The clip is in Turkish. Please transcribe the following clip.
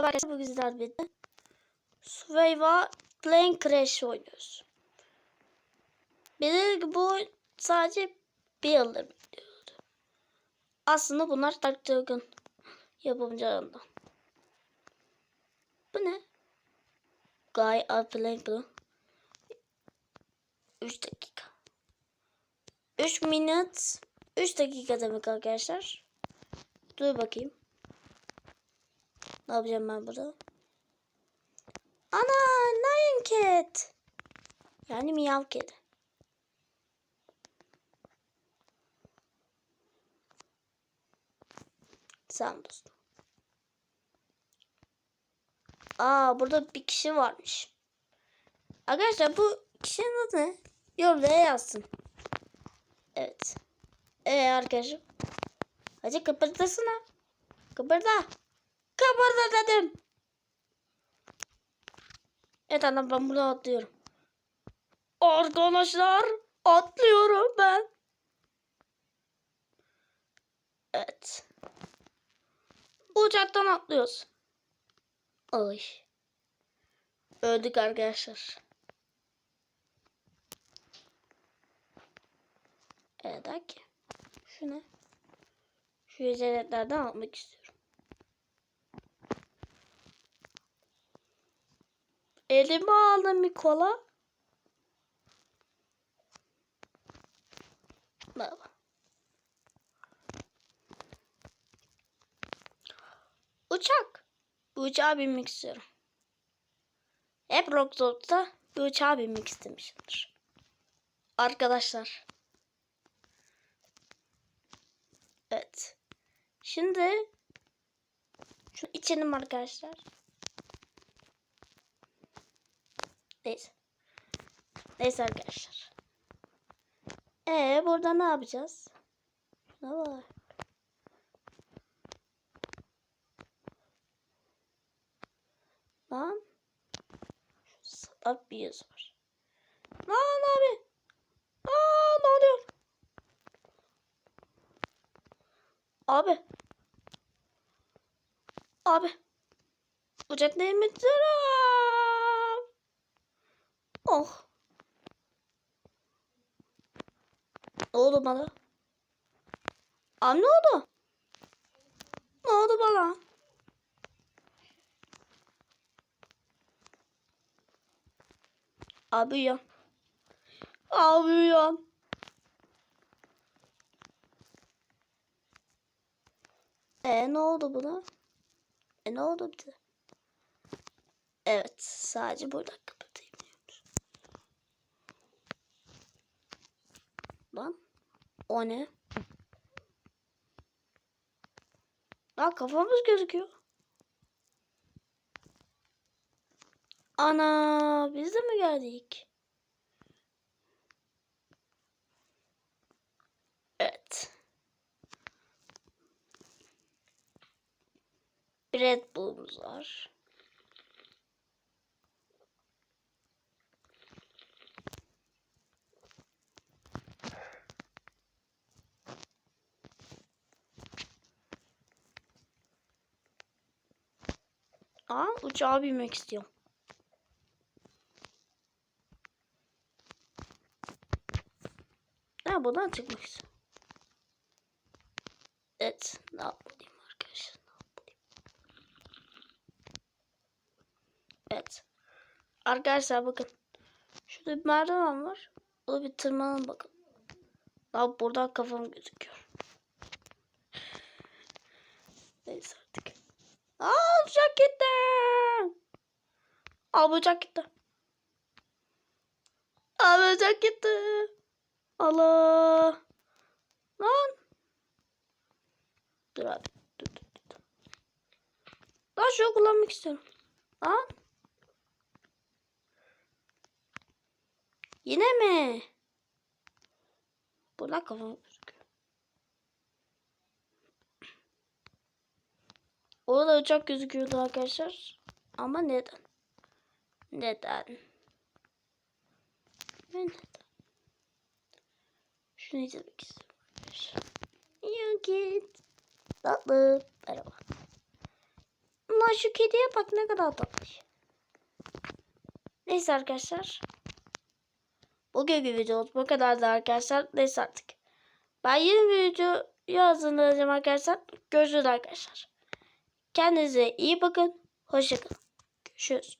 Arkadaşlar bu güzel bitti. Survivor Plane Crash oynuyoruz. Bilir bu sadece bir yıldır bekliyordu. Aslında bunlar Dark yapımcılarından. Bu ne? Guy Apple 3 dakika. 3 minut 3 dakika demek arkadaşlar. Dur bakayım. Ne yapacağım ben burada? Ana Lion Cat. Yani miyav kedi. Sen dostum. Aa burada bir kişi varmış. Arkadaşlar bu kişinin adı ne? Yorumlara yazsın. Evet. Ee arkadaşım. Hadi kıpırdasana. Kıpırda. Kıpırda dedim. Evet anam ben burada atlıyorum. Arkadaşlar atlıyorum ben. Evet. Uçaktan atlıyoruz. Ay. Öldük arkadaşlar. Evet ki. Şu ne? Şu yüzeylerden almak istiyorum. Elime aldım bir kola. Merhaba. Uçak. Bu uçağa binmek istiyorum. Hep Rockdog'da bir uçağa binmek istemişimdir. Arkadaşlar. Evet. Şimdi şunu içelim arkadaşlar. Neyse. Neyse arkadaşlar. Ee burada ne yapacağız? Ne var? Lan. Şu salak bir yüz var. Lan abi. Aa ne oluyor? Abi. Abi. Uçak değil mi? Ne oldu bana? Abi ne oldu? Ne oldu bana? Abi uyan. Abi uyan. E ne oldu buna? E ne oldu bize? Evet sadece burada kapatabiliyoruz. Lan o ne? Aa kafamız gözüküyor. Ana biz de mi geldik? Evet. Red Bull'umuz var. Aa uçağa binmek istiyorum. Ha buradan çıkmak istiyorum. Evet ne yapmalıyım arkadaşlar ne yapmalıyım. Evet. Arkadaşlar bakın. Şurada bir merdiven var. O bir tırmanın bakın. Daha buradan kafam gözüküyor. Neyse artık. Aa uçak gitti. Abi uçak gitti. Abi uçak gitti. Allah. Lan. Dur abi. Dur dur dur. Lan şunu kullanmak istiyorum. Lan. Yine mi? Burada kafam gözüküyor. Orada uçak gözüküyordu arkadaşlar. Ama neden? Neden? Neden? Şunu izlemek istiyorum. You git. Tatlı. Merhaba. şu kediye bak ne kadar tatlı. Neyse arkadaşlar. Bugünkü videomuz bu kadardı arkadaşlar. Neyse artık. Ben yeni bir video hazırlayacağım arkadaşlar. Görüşürüz arkadaşlar. Kendinize iyi bakın. Hoşçakalın. Görüşürüz.